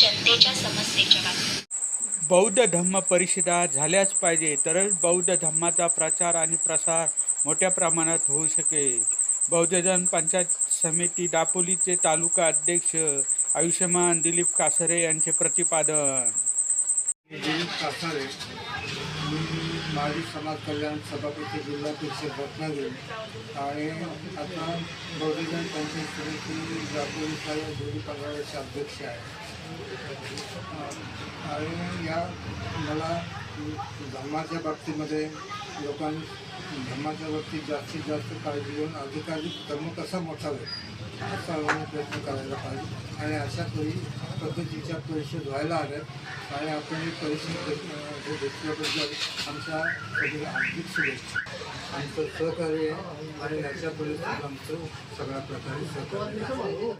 जनतेच्या समस्येच्या बातम्या बौद्ध धम्म परिषदा झाल्याच पाहिजे तरच बौद्ध धम्माचा प्रचार आणि प्रसार मोठ्या प्रमाणात होऊ शकेल. बौद्धजन पंचायत समिती दापोलीचे तालुका अध्यक्ष आयुष्यमान दिलीप कासरे यांचे प्रतिपादन. दिलीप कासारे मी माजी समाज कल्याण सभापती जिल्हा परिषद रत्नागिरी आणि आता बहुजन पंचायत समिती दापोलीचा या दोन्ही अध्यक्ष आहे. आणि या मला धर्माच्या बाबतीमध्ये लोकांनी धर्माच्या बाबतीत जास्तीत जास्त काळजी घेऊन अधिकाधिक धर्म कसा मोठा होईल असा आम्ही प्रयत्न करायला पाहिजे. आणि अशा तरी पद्धतीच्या परिषद व्हायला हव्यात. आणि आपण ही परिषद घेतल्याबद्दल आमच्या आर्थिक शुभेच्छा. आमचं सहकार्य आणि याच्या परिस्थितीत आमचं सगळ्या प्रकारे सहकार्य